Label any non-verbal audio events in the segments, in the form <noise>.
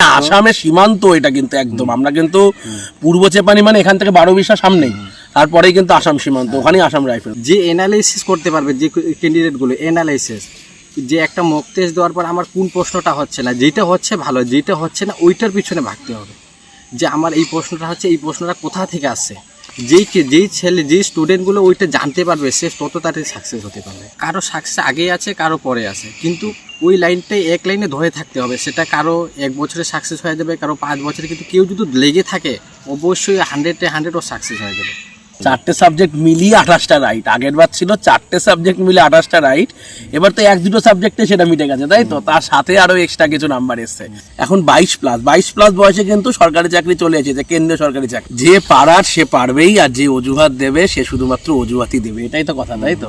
আসামের সীমান্ত এটা কিন্তু একদম। আমরা কিন্তু পূর্ব চেপানি মানে এখান থেকে বারো বিশা সামনেই। তারপরেই কিন্তু আসাম সীমান্ত ওখানেই আসাম রাইফেল। যে অ্যানালাইসিস করতে পারবে যে ক্যান্ডিডেটগুলো অ্যানালাইসিস যে একটা মক টেস্ট দেওয়ার পর আমার কোন প্রশ্নটা হচ্ছে না যেটা হচ্ছে ভালো যেটা হচ্ছে না ওইটার পিছনে ভাগতে হবে। যে আমার এই প্রশ্নটা হচ্ছে এই প্রশ্নটা কোথা থেকে আসছে? যেই যেই ছেলে, যেই স্টুডেন্টগুলো ওইটা জানতে পারবে, সে তত তাড়াতাড়ি সাকসেস হতে পারবে। কারও সাকসেস আগে আছে, কারও পরে আছে। কিন্তু ওই লাইনটাই এক লাইনে ধরে থাকতে হবে। সেটা কারও এক বছরে সাকসেস হয়ে যাবে, কারও পাঁচ বছরে। কিন্তু কেউ যদি লেগে থাকে, অবশ্যই হান্ড্রেডে হান্ড্রেড ও সাকসেস হয়ে যাবে। চারটে সাবজেক্ট মিলিয়ে আঠাশটা রাইট আগের বার ছিল চারটে সাবজেক্ট মিলে আঠাশটা রাইট এবার তো এক দুটো সাবজেক্টে সেটা মিটে গেছে, তাই তো? তার সাথে আরও এক্সট্রা কিছু নাম্বার এসছে। এখন বাইশ প্লাস বাইশ প্লাস বয়সে কিন্তু সরকারি চাকরি চলে এসেছে কেন্দ্রীয় সরকারি চাকরি। যে পারার সে পারবেই, আর যে অজুহাত দেবে সে শুধুমাত্র অজুহাতই দেবে। এটাই তো কথা, তাই তো?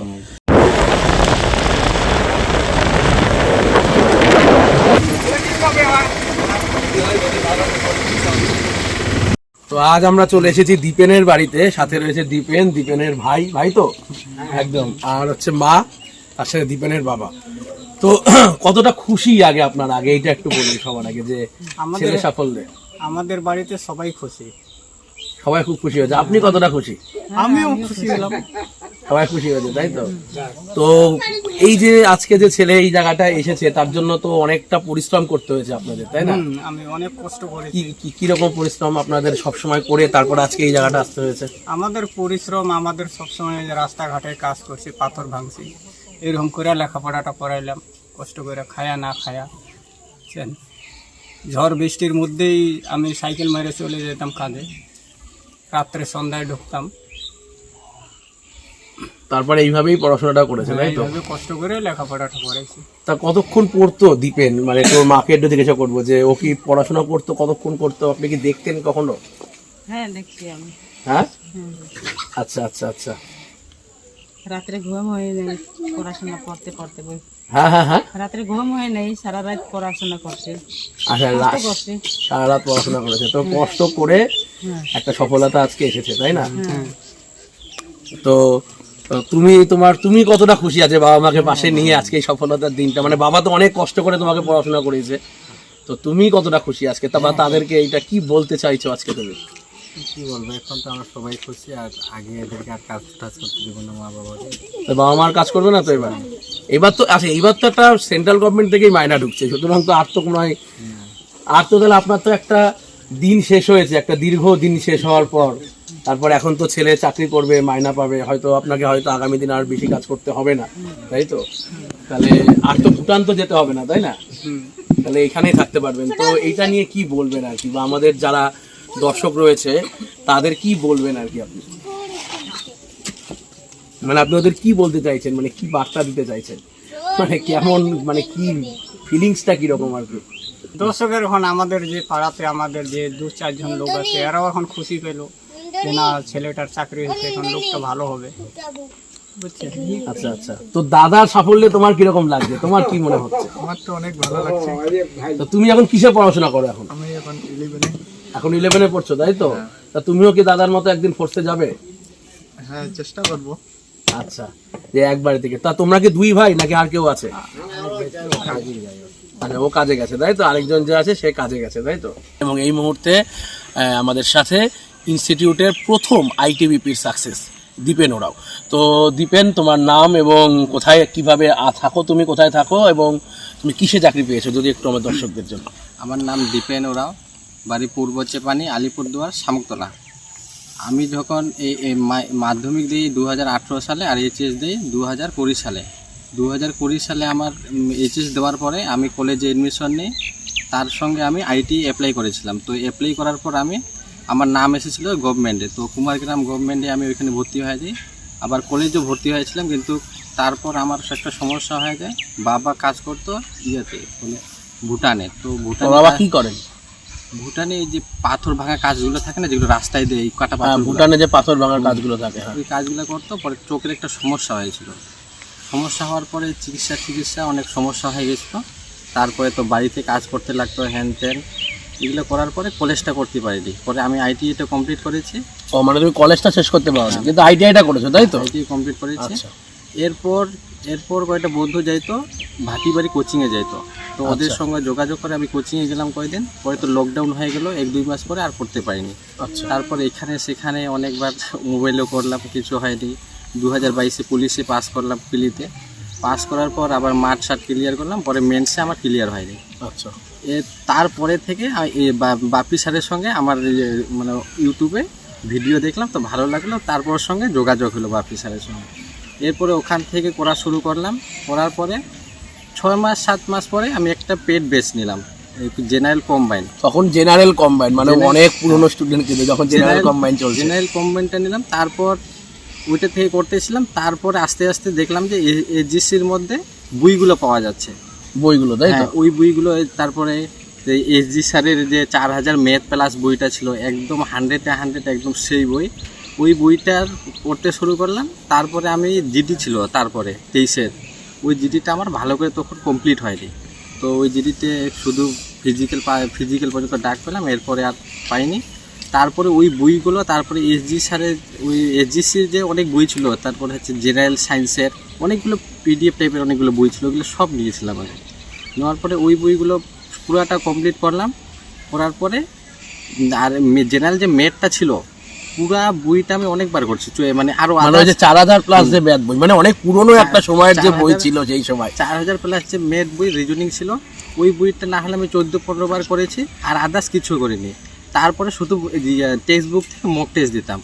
তো আজ আমরা চলে এসেছি দীপেনের বাড়িতে। সাথে রয়েছে দীপেন দীপেনের ভাই। ভাই তো? একদম। আর হচ্ছে মা তার সাথে দীপেনের বাবা। তো <clears throat> কতটা খুশি আগে আপনার? আগে এইটা একটু বলুন সবার আগে যে ছেলে সাফল্যে। আমাদের বাড়িতে সবাই খুশি। সবাই খুব খুশি হয়েছে। আপনি কতটা খুশি? আমিও খুশি হলাম। সবাই খুশি হয়েছে তাই তো? তো এই যে আজকে যে ছেলে এই জায়গাটা এসেছে তার জন্য তো অনেকটা পরিশ্রম করতে হয়েছে আপনাদের তাই না? আমি অনেক কষ্ট করেছি। কি কি- কীরকম পরিশ্রম আপনাদের সব সময় করে তারপর আজকে এই জায়গাটা আসতে হয়েছে? আমাদের পরিশ্রম আমাদের সবসময় যে রাস্তাঘাটে কাজ করছি পাথর ভাঙছি এরকম করে লেখাপড়াটা করাইলাম কষ্ট করে খায়া না খায়া বুঝছেন? ঝড় বৃষ্টির মধ্যেই আমি সাইকেল মেরে চলে যেতাম কাজে। রাত্রে সন্ধ্যায় ঢুকতাম। তারপরে এইভাবেই পড়াশোনাটা করেছে তাই তো? এইভাবে কষ্ট করে লেখাপড়াটা করেছি। তা কতক্ষণ পড়তো দীপেন? মানে তোর মাকে একটু জিজ্ঞাসা করব যে ও কি পড়াশোনা করতো কতক্ষণ করতো? আপনি কি দেখতেন কখনো? হ্যাঁ দেখছি আমি। হ্যাঁ? আচ্ছা আচ্ছা আচ্ছা। রাত্রে ঘুম হয়ে নেই পড়াশোনা করতে করতে বই। হ্যাঁ হ্যাঁ হ্যাঁ। রাত্রে ঘুম হয়ে নেই সারা রাত পড়াশোনা করছে। আচ্ছা কষ্ট রা- করছে। সারা রাত পড়াশোনা করেছে। তো কষ্ট করে হ্যাঁ। একটা সফলতা আজকে এসেছে তাই না? হ্যাঁ। তো তো তুমি তোমার তুমি কতটা খুশি আছে বাবা মাকে পাশে নিয়ে আজকে এই সফলতার দিনটা? মানে বাবা তো অনেক কষ্ট করে তোমাকে পড়াশোনা করেছে তো তুমি কতটা খুশি আজকে? তারপর তাদেরকে এইটা কি বলতে চাইছো আজকে তুমি? কি বলব এখন তো আমরা সবাই খুশি আর আগে এদেরকে আর কাজ টাজ করতে দেবো না মা বাবাকে তো বাবা মার কাজ করবে না তো এবার? এবার তো আচ্ছা এইবার তো একটা সেন্ট্রাল গভর্নমেন্ট থেকেই মায়না ঢুকছে সুতরাং তো আর তো কোনো হয় আর তো তাহলে আপনার তো একটা দিন শেষ হয়েছে একটা দীর্ঘ দিন শেষ হওয়ার পর। তারপর এখন তো ছেলে চাকরি করবে মায়না পাবে, হয়তো আপনাকে হয়তো আগামী দিন আর বেশি কাজ করতে হবে না, তাই তো? তাহলে আর তো ভুটান তো যেতে হবে না, তাই না? তাহলে এখানেই থাকতে পারবেন। তো এইটা নিয়ে কি বলবেন আর কি? বা আমাদের যারা দর্শক রয়েছে, তাদের কি বলবেন আর কি আপনি? মানে আপনি ওদের কি বলতে চাইছেন? মানে কি বার্তা দিতে চাইছেন? মানে কেমন মানে কি ফিলিংসটা কীরকম আর কি? দর্শকের এখন আমাদের যে পাড়াতে আমাদের যে দু চারজন লোক আছে, এরাও এখন খুশি পেল। যে না ছেলেটার চাকরি হয়েছে এখন লোকটা ভালো হবে। বুঝছেন আচ্ছা আচ্ছা। তো দাদার সাফল্যে তোমার কীরকম লাগছে? তোমার কি মনে হচ্ছে? আমার তো অনেক ভালো লাগছে। তো তুমি এখন কিসে পড়াশোনা করো এখন? আমি এখন ইলেভেনে এখন ইলেভেনে পড়ছো তাই তো? তা তুমিও কি দাদার মতো একদিন ফোর্সে যাবে? হ্যাঁ চেষ্টা করব। আচ্ছা যে একবারে থেকে। তা তোমরা কি দুই ভাই নাকি আর কেউ আছে? আচ্ছা ও কাজে গেছে তাই তো? আরেকজন যে আছে সে কাজে গেছে তাই তো? এবং এই মুহূর্তে আহ, আমাদের সাথে ইনস্টিটিউটের প্রথম আইটিবিপির সাকসেস, দীপেন ওরাও। তো দীপেন, তোমার নাম এবং কোথায়, কীভাবে থাকো, তুমি কোথায় থাকো এবং তুমি কিসে চাকরি পেয়েছ, যদি একটু আমার দর্শকদের জন্য। আমার নাম দীপেন ওরাও, বাড়ি পূর্ব চেপানি, আলিপুরদুয়ার শামুকতলা আমি যখন এই মাধ্যমিক দিই দু হাজার আঠেরো সালে আর এইচএস দিই দু হাজার কুড়ি সালে। দু হাজার কুড়ি সালে আমার এইচএস দেওয়ার পরে আমি কলেজে এডমিশন নিই। তার সঙ্গে আমি আইটি অ্যাপ্লাই করেছিলাম। তো অ্যাপ্লাই করার পর আমি আমার নাম এসেছিল গভর্নমেন্টে তো কুমারগ্রাম গভর্নমেন্টে আমি ওইখানে ভর্তি হয়ে যাই। আবার কলেজেও ভর্তি হয়েছিলাম কিন্তু তারপর আমার একটা সমস্যা হয়ে যায়। বাবা কাজ করতো ইয়েতে মানে ভুটানে। তো ভুটানে বাবা কি করেন? ভুটানে এই যে পাথর ভাঙা কাজগুলো থাকে না যেগুলো রাস্তায় দেয় এই কাটা পাথর ভুটানে যে পাথর ভাঙার কাজগুলো থাকে হ্যাঁ। ওই কাজগুলো করতো পরে চোখের একটা সমস্যা হয়েছিল। সমস্যা হওয়ার পরে চিকিৎসা চিকিৎসা অনেক সমস্যা হয়ে গেছিল। তারপরে তো বাড়িতে কাজ করতে লাগতো হ্যান ত্যান এগুলো করার পরে কলেজটা করতে পারিনি। পরে আমি আইটিআইটা কমপ্লিট করেছি। ও মানে তুমি কলেজটা শেষ করতে পারো না কিন্তু আইটিআইটা করেছ তাই তো? আইটি কমপ্লিট করেছি। আচ্ছা। এরপর এরপর কয়েকটা বন্ধু যাইতো ভাটি বাড়ি কোচিংয়ে যাইতো। তো ওদের আচ্ছা। সঙ্গে যোগাযোগ করে আমি কোচিংয়ে গেলাম কয়েকদিন। পরে তো লকডাউন হয়ে গেল এক দুই মাস পরে আর করতে পারিনি। আচ্ছা। তারপর এখানে সেখানে অনেকবার মোবাইলেও করলাম কিছু হয়নি। দু হাজার বাইশে পুলিশে পাস করলাম পিলিতে। পাস করার পর আবার মাঠ শার্ট ক্লিয়ার করলাম পরে মেন্সে আমার ক্লিয়ার হয়নি। আচ্ছা। তারপরে থেকে বাপি স্যারের সঙ্গে আমার মানে ইউটিউবে ভিডিও দেখলাম তো ভালো লাগল। তারপর সঙ্গে যোগাযোগ হলো বাপি স্যারের সঙ্গে। এরপরে ওখান থেকে করা শুরু করলাম। করার পরে ছয় মাস সাত মাস পরে আমি একটা পেড বেস নিলাম জেনারেল কম্বাইন। তখন জেনারেল কম্বাইন মানে অনেক পুরনো স্টুডেন্ট কিন্তু যখন জেনারেল কম্বাইন চলছে। জেনারেল কম্বাইনটা নিলাম তারপর ওইটা থেকে করতেছিলাম তারপরে আস্তে আস্তে দেখলাম যে এজিসির মধ্যে বইগুলো পাওয়া যাচ্ছে। বইগুলো, তাই তো? হ্যাঁ ওই বইগুলো তারপরে এসজি স্যারের যে চার হাজার ম্যাথ প্লাস বইটা ছিল, একদম হান্ড্রেডে হান্ড্রেড একদম সেই বই। ওই বইটার পড়তে শুরু করলাম, তারপরে আমি জিডি ছিল তারপরে তেইশের ওই জিডিটা আমার ভালো করে তখন কমপ্লিট হয়নি। তো ওই জিডিতে শুধু ফিজিক্যাল পা ফিজিক্যাল পর্যন্ত ডাক পেলাম, এরপরে আর পাইনি। তারপরে ওই বইগুলো, তারপরে এসজি স্যারের, ওই এসজিসির যে অনেক বই ছিল, তারপরে হচ্ছে জেনারেল সায়েন্সের অনেকগুলো পিডিএফ টাইপের অনেকগুলো বই ছিল ওগুলো সব নিয়েছিলাম আমি। নেওয়ার পরে ওই বইগুলো পুরাটা কমপ্লিট করলাম। করার পরে আর জেনারেল যে মেটটা ছিল পুরা বইটা আমি অনেকবার করছি। মানে আরও মানে যে চার হাজার প্লাস যে ব্যাথ বই মানে অনেক পুরনো একটা সময়ের যে বই ছিল সেই সময়। চার হাজার প্লাস যে মেট বই রিজনিং ছিল ওই বইটা না হলে আমি চোদ্দ পনেরো বার করেছি আর আদার্স কিছু করিনি। তারপরে শুধু টেক্সট বুক থেকে মক টেস্ট দিতাম।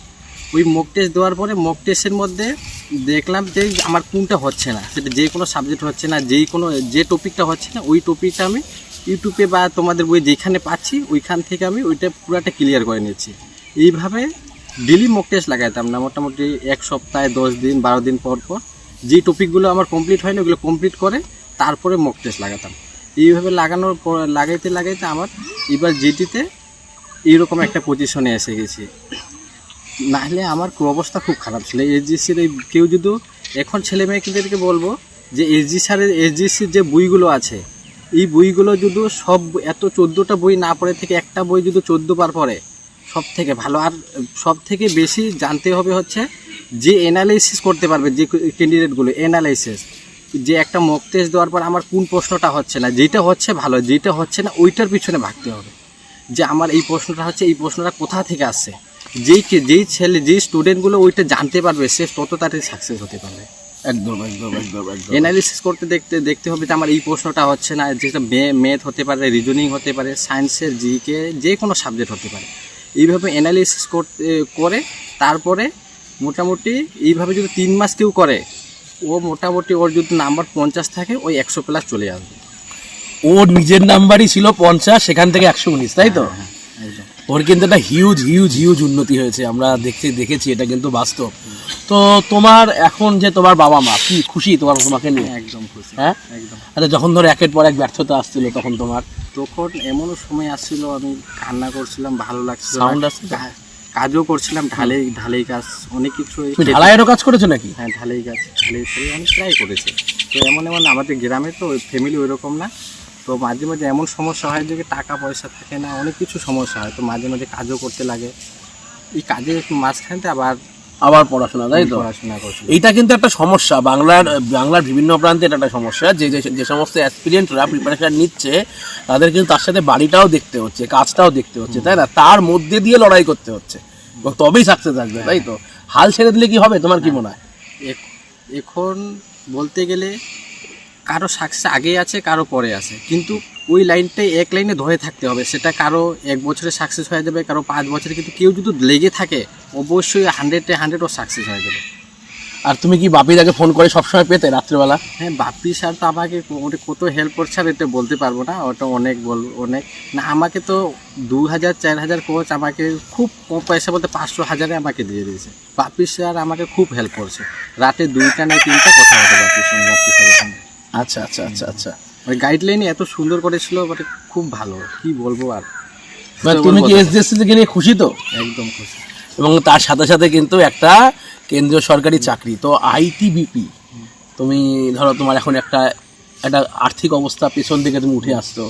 ওই মক টেস্ট দেওয়ার পরে মক টেস্টের মধ্যে দেখলাম যে আমার কোনটা হচ্ছে না, সেটা যে কোনো সাবজেক্ট হচ্ছে না যেই কোনো, যে টপিকটা হচ্ছে না, ওই টপিকটা আমি ইউটিউবে বা তোমাদের বই যেখানে পাচ্ছি, ওইখান থেকে আমি ওইটা পুরাটা ক্লিয়ার করে নিয়েছি এইভাবে ডেলি মক টেস্ট লাগাইতাম না, মোটামুটি এক সপ্তাহে দশ দিন, বারো দিন পর পর। যে টপিকগুলো আমার কমপ্লিট হয়নি, ওগুলো কমপ্লিট করে তারপরে মক টেস্ট লাগাতাম। এইভাবে লাগানোর পর, লাগাইতে লাগাইতে আমার এবার জিটিতে এইরকম একটা পজিশনে এসে গেছি। নাহলে আমার খুব অবস্থা খুব খারাপ ছিল। এসজিসির এই কেউ যদি এখন ছেলে মেয়েদেরকে বলব যে এসজি স্যারের এসজিসির যে বইগুলো আছে, এই বইগুলো যদি সব এত চোদ্দোটা বই না পড়ে থেকে একটা বই যদি চোদ্দ বার পড়ে সব থেকে ভালো। আর সব থেকে বেশি জানতে হবে হচ্ছে যে অ্যানালাইসিস করতে পারবে যে ক্যান্ডিডেটগুলো অ্যানালাইসিস যে একটা মক টেস্ট দেওয়ার পর আমার কোন প্রশ্নটা হচ্ছে না, যেটা হচ্ছে ভালো, যেটা হচ্ছে না, ওইটার পিছনে ভাগতে হবে। যে আমার এই প্রশ্নটা হচ্ছে, এই প্রশ্নটা কোথা থেকে আসছে? যেই কে- যেই ছেলে যেই স্টুডেন্টগুলো ওইটা জানতে পারবে সে তত তাড়াতাড়ি সাকসেস হতে পারবে। একদম একদম একদম একদম। অ্যানালিসিস করতে দেখতে দেখতে হবে যে আমার এই প্রশ্নটা হচ্ছে না যেটা ম্যাথ হতে পারে রিজনিং হতে পারে সায়েন্সের জিকে যে কোনো সাবজেক্ট হতে পারে। এইভাবে অ্যানালিসিস করতে করে তারপরে মোটামুটি এইভাবে যদি তিন মাস কেউ করে ও মোটামুটি ওর যদি নাম্বার পঞ্চাশ থাকে ওই একশো প্লাস চলে আসবে। ওর নিজের নাম্বারই ছিল পঞ্চাশ সেখান থেকে একশো উনিশ তাই তো? হ্যাঁ একদম ওর কিন্তু একটা হিউজ হিউজ হিউজ উন্নতি হয়েছে। আমরা দেখতে দেখেছি এটা কিন্তু বাস্তব। তো তোমার এখন যে তোমার বাবা মা কি খুশি তোমার তোমাকে নিয়ে? একদম খুশি। হ্যাঁ? একদম। আচ্ছা যখন ধরো একের পর এক ব্যর্থতা আসছিল তখন তোমার? তখন এমনও সময় আসছিল আমি কান্না করছিলাম ভালো লাগছিল Sound না। আসছে? কাজও করছিলাম ঢালাই ঢালাই কাজ অনেক কিছু ঢালাইয়েরও কাজ করেছ নাকি? হ্যাঁ ঢালাই কাজ ঢালাই অনেক ট্রাই করেছে। তো এমন এমন আমাদের গ্রামে তো ফ্যামিলি ওইরকম না। তো মাঝে মাঝে এমন সমস্যা হয় যে টাকা পয়সা থাকে না অনেক কিছু সমস্যা হয়। তো মাঝে মাঝে কাজও করতে লাগে। এই কাজের মাঝখানতে আবার আবার পড়াশোনা তাই তো? পড়াশোনা করছি। এইটা কিন্তু একটা সমস্যা। বাংলার বাংলার বিভিন্ন প্রান্তে এটা একটা সমস্যা। যে যে- যে সমস্ত অ্যাসপিরিয়েন্টরা প্রিপারেশন নিচ্ছে তাদের কিন্তু তার সাথে বাড়িটাও দেখতে হচ্ছে কাজটাও দেখতে হচ্ছে তাই না? তার মধ্যে দিয়ে লড়াই করতে হচ্ছে। তবেই সাকসেস আসবে তাই তো? হাল ছেড়ে দিলে কি হবে? তোমার কি মনে হয়? এখন বলতে গেলে কারও সাকসেস আগে আছে কারও পরে আছে। কিন্তু ওই লাইনটাই এক লাইনে ধরে থাকতে হবে। সেটা কারও এক বছরে সাকসেস হয়ে যাবে কারও পাঁচ বছরে। কিন্তু কেউ যদি লেগে থাকে অবশ্যই হান্ড্রেডে হান্ড্রেড ও সাকসেস হয়ে যাবে। আর তুমি কি বাপিদাকে ফোন করে সবসময় পেতে রাত্রেবেলা? হ্যাঁ বাপ্পি স্যার তো আমাকে ওটা কত হেল্প করছে আর এটা বলতে পারব না ওটা অনেক বল অনেক। না আমাকে তো দু হাজার চার হাজার কোচ আমাকে খুব কম পয়সা বলতে পাঁচশো হাজারে আমাকে দিয়ে দিয়েছে। বাপ্পি স্যার আমাকে খুব হেল্প করছে। রাতে দুইটা না তিনটা কথা হতো বাপ্পির সঙ্গে বাপ্পি স্যারের সঙ্গে আচ্ছা আচ্ছা আচ্ছা আচ্ছা। মানে গাইডলাইনে এত সুন্দর করেছিল বাট খুব ভালো। কি বলব আর? মানে তুমি কি এসডিএসসি থেকে নিয়ে খুশি তো? একদম খুশি। এবং তার সাথে সাথে কিন্তু একটা কেন্দ্রীয় সরকারি চাকরি তো আইটিবিপি তুমি ধরো তোমার এখন একটা একটা আর্থিক অবস্থা পেছন থেকে তুমি উঠে আসতো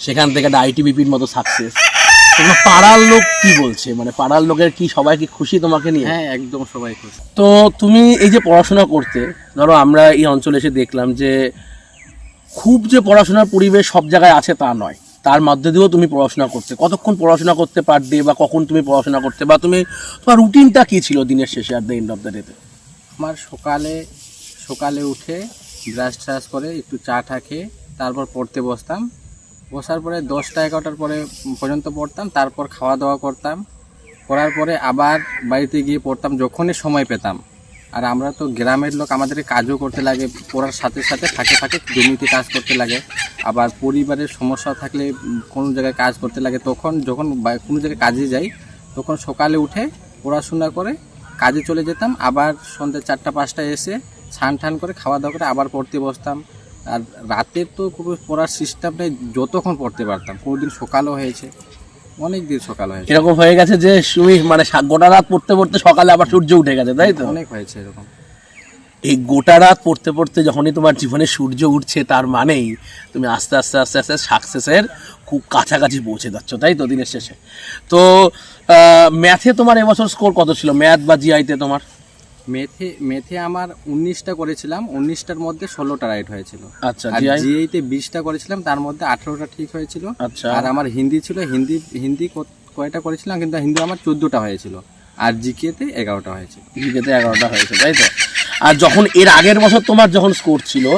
সেখান থেকে একটা আইটিবিপির মতো সাকসেস তোমার পাড়ার লোক কি বলছে? মানে পাড়ার লোকের কি সবাই কি খুশি তোমাকে নিয়ে? হ্যাঁ একদম সবাই খুশি। তো তুমি এই যে পড়াশোনা করতে ধরো আমরা এই অঞ্চলে এসে দেখলাম যে খুব যে পড়াশোনার পরিবেশ সব জায়গায় আছে তা নয়। তার মধ্যে দিয়েও তুমি পড়াশোনা করতে। কতক্ষণ পড়াশোনা করতে পার ডে বা কখন তুমি পড়াশোনা করতে বা তুমি, তোমার রুটিনটা কী ছিল দিনের শেষে আর দ্য এন্ড অফ দ্য ডেতে আমার সকালে সকালে উঠে ব্রাশ ট্রাশ করে একটু চা টা খেয়ে তারপর পড়তে বসতাম। বসার পরে দশটা, এগারোটার পরে পর্যন্ত পড়তাম, তারপর খাওয়া দাওয়া করতাম। করার পরে আবার বাড়িতে গিয়ে পড়তাম, যখনই সময় পেতাম। আর আমরা তো গ্রামের লোক, আমাদেরকে কাজও করতে লাগে, পড়ার সাথে সাথে ফাঁকে ফাঁকে জমিতে কাজ করতে লাগে। আবার পরিবারের সমস্যা থাকলে কোনো জায়গায় কাজ করতে লাগে, তখন যখন কোনো জায়গায় কাজে যাই, তখন সকালে উঠে পড়াশোনা করে কাজে চলে যেতাম। আবার সন্ধ্যে চারটা, পাঁচটায় এসে ছান ঠান করে খাওয়া দাওয়া করে আবার পড়তে বসতাম। আর রাতে তো কোনো পড়ার সিস্টেম নেই, যতক্ষণ পড়তে পারতাম। কোনোদিন সকালও হয়েছে। অনেক দিন সকাল হয়েছে। এরকম হয়ে গেছে যে তুমি মানে গোটা রাত পড়তে পড়তে সকালে আবার সূর্য উঠে গেছে তাই তো? অনেক হয়েছে এরকম। এই গোটা রাত পড়তে পড়তে যখনই তোমার জীবনে সূর্য উঠছে তার মানেই তুমি আস্তে আস্তে আস্তে আস্তে সাকসেসের খুব কাছাকাছি পৌঁছে যাচ্ছ তাই তো দিনের শেষে? তো ম্যাথে তোমার এবছর স্কোর কত ছিল? ম্যাথ বা জিআইতে তোমার? মেথে মেথে আমার উনিশটা করেছিলাম উনিশটার মধ্যে ষোলোটা রাইট হয়েছিল। আচ্ছা আর জিআই জিআইতে বিশটা করেছিলাম তার মধ্যে আঠেরোটা ঠিক হয়েছিল। আচ্ছা। আর আমার হিন্দি ছিল হিন্দি হিন্দি ক- কয়টা করেছিলাম কিন্তু হিন্দি আমার চোদ্দোটা হয়েছিল। আর জিকেতে এগারোটা হয়েছিল। জিকেতে এগারোটা হয়েছে তাই তো? আর যখন এর আগের বছর তোমার যখন স্কোর ছিল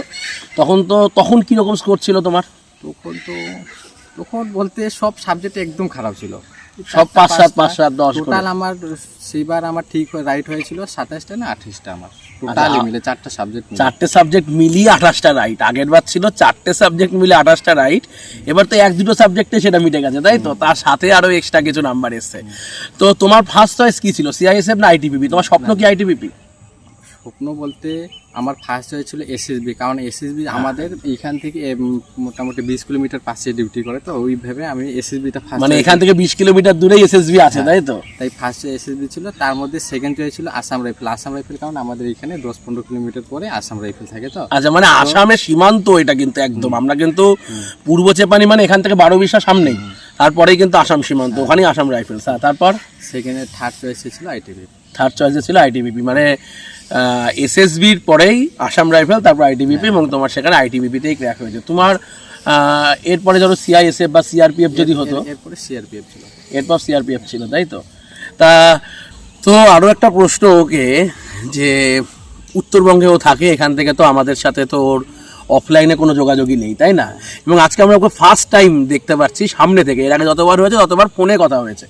তখন তো তখন কীরকম স্কোর ছিল তোমার? তখন তো তখন বলতে সব সাবজেক্ট একদম খারাপ ছিল। সব পাঁচ সাত পাঁচ সাত দশ টোটাল আমার সেইবার আমার ঠিক রাইট হয়েছিল সাতাশটা না আঠাশটা আমার। টোটালি আচ্ছা। মিলে চারটা সাবজেক্ট চারটে সাবজেক্ট মিলিয়ে আঠাশটা রাইট আগের বার ছিল চারটে সাবজেক্ট মিলে আঠাশটা রাইট এবার তো এক দুটো সাবজেক্টে সেটা মিটে গেছে তাই তো? তার সাথে আরও এক্সট্রা কিছু নাম্বার এসছে। তো তোমার ফার্স্ট চয়েস কি ছিল? সিআইএসএফ না আইটিপিপি তোমার স্বপ্ন কি আইটিপিপি স্বপ্ন বলতে আমার ফার্স্ট হয়েছিল এসএসবি কারণ এসএসবি আমাদের এখান থেকে মোটামুটি বিশ কিলোমিটার পাশে ডিউটি করে তো ওইভাবে আমি এসএসবিটা ফার্স্ট মানে এখান থেকে বিশ কিলোমিটার দূরেই এসএসবি আছে তাই তো? তাই ফার্স্ট এসএসবি ছিল তার মধ্যে সেকেন্ড চয়েস ছিল আসাম রাইফেল আসাম রাইফেল কারণ আমাদের এখানে দশ পনেরো কিলোমিটার পরে আসাম রাইফেল থাকে তো। আচ্ছা মানে আসামের সীমান্ত এটা কিন্তু একদম। আমরা কিন্তু পূর্ব চেপানি মানে এখান থেকে বারো বিশা সামনেই। তারপরেই কিন্তু আসাম সীমান্ত ওখানেই আসাম রাইফেলস হ্যাঁ তারপর? সেকেন্ডে থার্ড চয়েস ছিল আইটিভি থার্ড চয়েসে ছিল আইটিবিপি মানে এসএসবির পরেই আসাম রাইফেল তারপর আইটিবিপি এবং তোমার সেখানে আইটিবিপিতেই ক্র্যাক হয়েছে। তোমার এরপরে ধরো সিআইএসএফ বা সিআরপিএফ যদি হতো। এরপরে সিআরপিএফ ছিল। এরপর সিআরপিএফ ছিল তাই তো? তা তো আরও একটা প্রশ্ন ওকে যে উত্তরবঙ্গেও থাকে এখান থেকে তো আমাদের সাথে তো ওর অফলাইনে কোনো যোগাযোগই নেই তাই না? এবং আজকে আমরা ওকে ফার্স্ট টাইম দেখতে পাচ্ছি সামনে থেকে। এর আগে যতবার হয়েছে ততবার ফোনে কথা হয়েছে।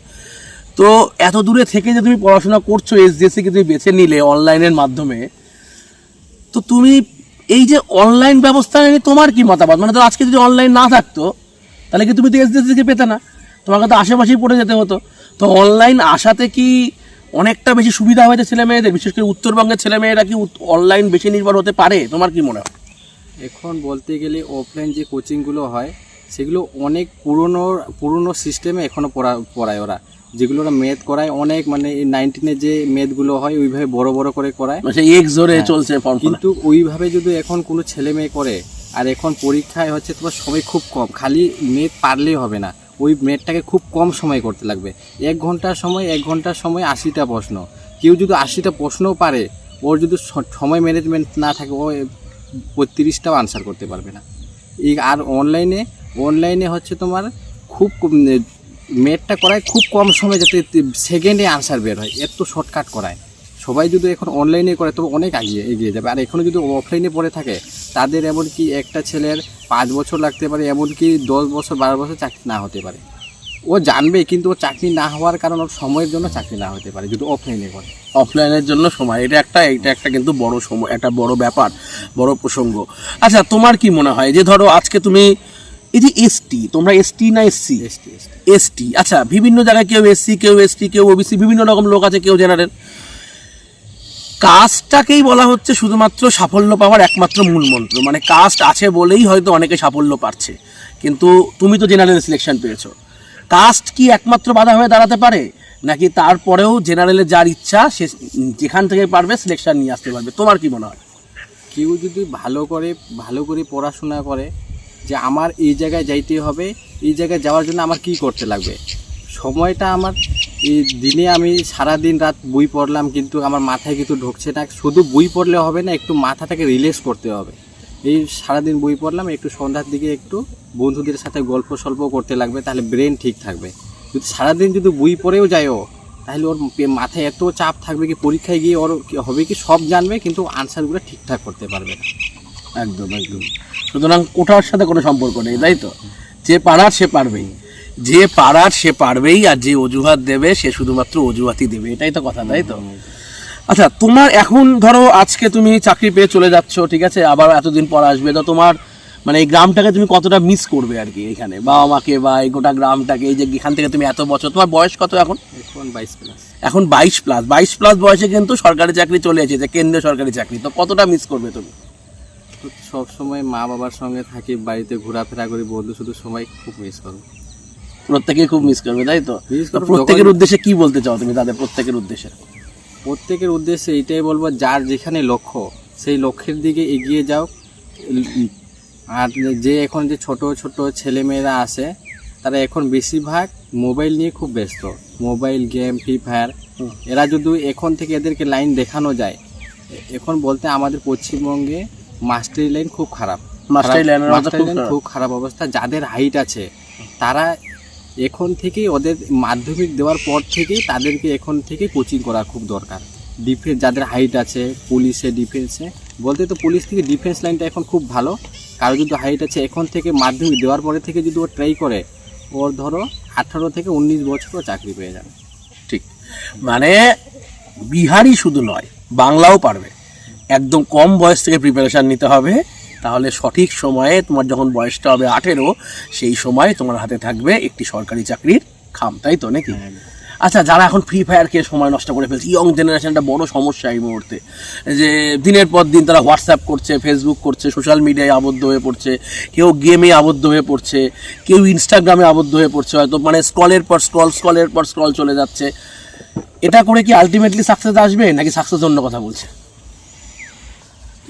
তো এত দূরে থেকে যে তুমি পড়াশোনা করছ এসডিএসসি কে তুমি বেছে নিলে অনলাইনের মাধ্যমে, তো তুমি এই যে অনলাইন ব্যবস্থা নিয়ে তোমার কি মতামত? মানে তো আজকে যদি অনলাইন না থাকতো, তাহলে কি তুমি তো এসডিএসসি কে পেতে না? তোমাকে তো আশেপাশেই পড়ে যেতে হতো। তো অনলাইন আসাতে কি অনেকটা বেশি সুবিধা হয়েছে ছেলে মেয়েদের? বিশেষ করে উত্তরবঙ্গের ছেলে মেয়েরা কি অনলাইন বেশি নির্ভর হতে পারে? তোমার কি মনে হয়? এখন বলতে গেলে অফলাইন যে কোচিংগুলো হয়, সেগুলো অনেক পুরনো পুরনো সিস্টেমে এখনও পড়া, পড়ায় ওরা। যেগুলো ওরা মেথ করায় অনেক মানে এই নাইনটিনে যে মেথগুলো হয় ওইভাবে বড় বড় করে করায়। মানে এক্স জোরে চলছে কিন্তু ওইভাবে যদি এখন কোনো ছেলে মেয়ে করে আর এখন পরীক্ষায় হচ্ছে তোমার সময় খুব কম খালি মেথ পারলেই হবে না। ওই মেদটাকে খুব কম সময় করতে লাগবে। এক ঘণ্টার সময় এক ঘণ্টার সময় আশিটা প্রশ্ন। কেউ যদি আশিটা প্রশ্নও পারে ওর যদি সময় ম্যানেজমেন্ট না থাকে ও পঁয়ত্রিশটাও আনসার করতে পারবে না। এই আর অনলাইনে অনলাইনে হচ্ছে তোমার খুব মেটটা করায় খুব কম সময় যাতে সেকেন্ডে আনসার বের হয়। এত শর্টকাট করায়। সবাই যদি এখন অনলাইনে করে তবে অনেক এগিয়ে এগিয়ে যাবে। আর এখনও যদি অফলাইনে পড়ে থাকে তাদের এমনকি একটা ছেলের পাঁচ বছর লাগতে পারে এমনকি দশ বছর বারো বছর চাকরি না হতে পারে। ও জানবে কিন্তু ও চাকরি না হওয়ার কারণ ওর সময়ের জন্য চাকরি না হতে পারে যদি অফলাইনে করে। অফলাইনের জন্য সময় এটা একটা এটা একটা কিন্তু বড় সময় একটা বড় ব্যাপার বড় প্রসঙ্গ। আচ্ছা তোমার কি মনে হয়? যে ধরো আজকে তুমি এই যে এসটি তোমরা এসটি না এসসি এসটি এসটি এসটি আচ্ছা বিভিন্ন জায়গায় কেউ এসসি কেউ এসটি কেউ ওবিসি বিভিন্ন রকম লোক আছে, কেউ জেনারেল কাস্টটাকেই বলা হচ্ছে শুধুমাত্র সাফল্য পাওয়ার একমাত্র মূল মন্ত্র। মানে কাস্ট আছে বলেই হয়তো অনেকে সাফল্য পাচ্ছে। কিন্তু তুমি তো জেনারেল সিলেকশন পেয়েছ। কাস্ট কি একমাত্র বাধা হয়ে দাঁড়াতে পারে? নাকি তারপরেও জেনারেলের যার ইচ্ছা, সে যেখান থেকে পারবে সিলেকশন নিয়ে আসতে পারবে? তোমার কি মনে হয়? কেউ যদি ভালো করে ভালো করে পড়াশোনা করে যে আমার এই জায়গায় যাইতে হবে এই জায়গায় যাওয়ার জন্য আমার কি করতে লাগবে? সময়টা আমার, এই দিনে আমি সারা দিন রাত বই পড়লাম, কিন্তু আমার মাথায় কিন্তু ঢুকছে না। শুধু বই পড়লে হবে না, একটু মাথাটাকে রিল্যাক্স করতে হবে। এই সারাদিন বই পড়লাম, একটু সন্ধ্যার দিকে একটু বন্ধুদের সাথে গল্প সল্প করতে লাগবে, তাহলে ব্রেন ঠিক থাকবে। যদি সারাদিন যদি বই পড়েও যায় ও তাহলে ওর মাথায় এত চাপ থাকবে কি পরীক্ষায় গিয়ে ওর হবে কি সব জানবে, কিন্তু আনসারগুলো ঠিকঠাক করতে পারবে না। একদম একদম। সুতরাং ওটার সাথে কোনো সম্পর্ক নেই, তাই তো? যে পারার সে পারবেই। যে পারার সে পারবেই আর যে অজুহাত দেবে সে শুধুমাত্র অজুহাতই দেবে। এটাই তো কথা তাই তো? আচ্ছা তোমার এখন ধরো আজকে তুমি চাকরি পেয়ে চলে যাচ্ছ ঠিক আছে? আবার এতদিন পর আসবে। তো তোমার মানে এই গ্রামটাকে তুমি কতটা মিস করবে আর কি এখানে? বাবা মাকে বা এই গোটা গ্রামটাকে এই যে এখান থেকে তুমি এত বছর তোমার বয়স কত এখন? এখন বাইশ প্লাস এখন বাইশ প্লাস বাইশ প্লাস বয়সে কিন্তু সরকারি চাকরি চলে এসেছে কেন্দ্রীয় সরকারি চাকরি। তো কতটা মিস করবে তুমি? সব সময় মা বাবার সঙ্গে থাকি বাড়িতে ঘোরাফেরা করি বন্ধু শুধু সময় খুব মিস করব প্রত্যেকে খুব মিস করবে তাই তো? প্রত্যেকের উদ্দেশ্যে কি বলতে চাও তুমি তাদের প্রত্যেকের উদ্দেশ্যে? প্রত্যেকের উদ্দেশ্যে এটাই বলব যার যেখানে লক্ষ্য সেই লক্ষ্যের দিকে এগিয়ে যাও। আর যে এখন যে ছোট ছোট ছেলেমেয়েরা আছে তারা এখন বেশিরভাগ মোবাইল নিয়ে খুব ব্যস্ত। Mobile game Free Fire. এরা যদি এখন থেকে এদেরকে লাইন দেখানো যায় এখন বলতে আমাদের পশ্চিমবঙ্গে মাস্টারি লাইন খুব খারাপ। মাস্টারি লাইন খারাপ। খুব খারাপ অবস্থা। যাদের হাইট আছে তারা এখন থেকেই ওদের মাধ্যমিক দেওয়ার পর থেকেই তাদেরকে এখন থেকে কোচিং করা খুব দরকার। ডিফেন্স যাদের হাইট আছে পুলিশে ডিফেন্সে বলতে তো পুলিশ থেকে ডিফেন্স লাইনটা এখন খুব ভালো। কারও যদি হাইট আছে এখন থেকে মাধ্যমিক দেওয়ার পরে থেকে যদি ও ট্রাই করে ওর ধরো আঠারো থেকে উনিশ বছরও চাকরি পেয়ে যাবে। ঠিক। মানে বিহারই শুধু নয় বাংলাও পারবে। একদম কম বয়স থেকে প্রিপারেশন নিতে হবে। তাহলে সঠিক সময়ে তোমার যখন বয়সটা হবে আঠেরো সেই সময় তোমার হাতে থাকবে একটি সরকারি চাকরির খাম তাই তো নাকি? আচ্ছা যারা এখন ফ্রি ফায়ারকে সময় নষ্ট করে ফেলছে ইয়ং জেনারেশনটা বড় সমস্যা এই মুহূর্তে। যে দিনের পর দিন তারা হোয়াটসঅ্যাপ করছে ফেসবুক করছে সোশ্যাল মিডিয়ায় আবদ্ধ হয়ে পড়ছে কেউ গেমে আবদ্ধ হয়ে পড়ছে কেউ ইনস্টাগ্রামে আবদ্ধ হয়ে পড়ছে হয়তো মানে স্কলের পর স্ক্রল স্কলের পর স্ক্রল চলে যাচ্ছে। এটা করে কি আলটিমেটলি সাকসেস আসবে নাকি সাকসেস অন্য কথা বলছে?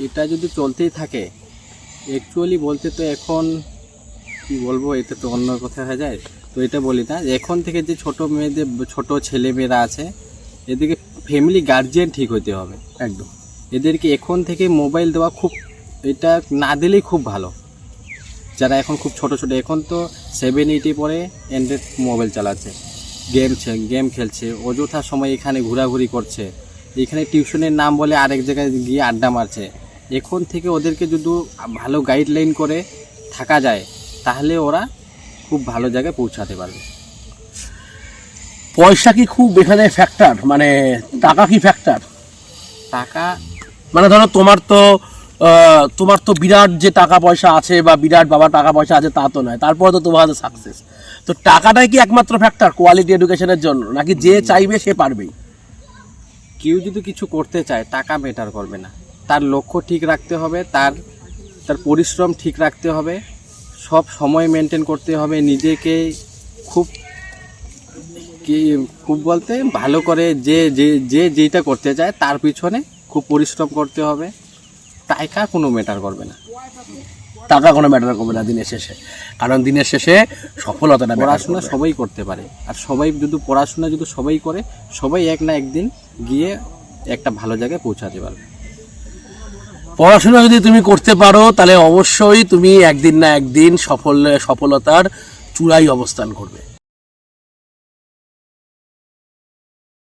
এটা যদি চলতেই থাকে অ্যাকচুয়ালি বলতে তো এখন, কি বলব, এটা তো অন্য কথা হয়ে যায়। তো এটা বলি না, এখন থেকে যে ছোট মেয়েদের, ছোট ছেলে মেয়েরা আছে এদিকে ফ্যামিলি গার্জিয়ান ঠিক হইতে হবে, একদম। এদেরকে এখন থেকে মোবাইল দেওয়া খুব, এটা না দিলেই খুব ভালো। যারা এখন খুব ছোট ছোট, এখন তো সেভেন এইটে পরে অ্যান্ড্রয়েড মোবাইল চালাচ্ছে গেম গেম খেলছে, অযথা সময় এখানে ঘোরাঘুরি করছে। এখানে টিউশনের নাম বলে আরেক জায়গায় গিয়ে আড্ডা মারছে। এখন থেকে ওদেরকে যদি ভালো গাইডলাইন করে থাকা যায় তাহলে ওরা খুব ভালো জায়গায় পৌঁছাতে পারবে। পয়সা কি খুব এখানে ফ্যাক্টর মানে টাকা কি ফ্যাক্টর টাকা মানে ধরো তোমার তো তোমার তো বিরাট যে টাকা পয়সা আছে বা বিরাট বাবা টাকা পয়সা আছে তা তো নয়। তারপরে তো তোমার হাতে সাকসেস তো টাকাটাই কি একমাত্র ফ্যাক্টর কোয়ালিটি এডুকেশনের জন্য? নাকি যে চাইবে সে পারবেই? কেউ যদি কিছু করতে চায় টাকা ম্যাটার করবে না। তার লক্ষ্য ঠিক রাখতে হবে তার তার পরিশ্রম ঠিক রাখতে হবে সব সময় মেনটেন করতে হবে নিজেকে খুব কি খুব বলতে ভালো করে যে যে যে যেটা করতে চায় তার পিছনে খুব পরিশ্রম করতে হবে। টাকা কোনো ম্যাটার করবে না। টাকা কোনো ম্যাটার করবে না দিনের শেষে। কারণ দিনের শেষে সফলতাটা পড়াশোনা। সবাই করতে পারে। আর সবাই যদি পড়াশোনা যদি সবাই করে সবাই এক না একদিন গিয়ে একটা ভালো জায়গায় পৌঁছাতে পারবে। পড়াশোনা যদি তুমি করতে পারো, তাহলে অবশ্যই তুমি একদিন না একদিন সফল, সফলতার চূড়াই অবস্থান করবে।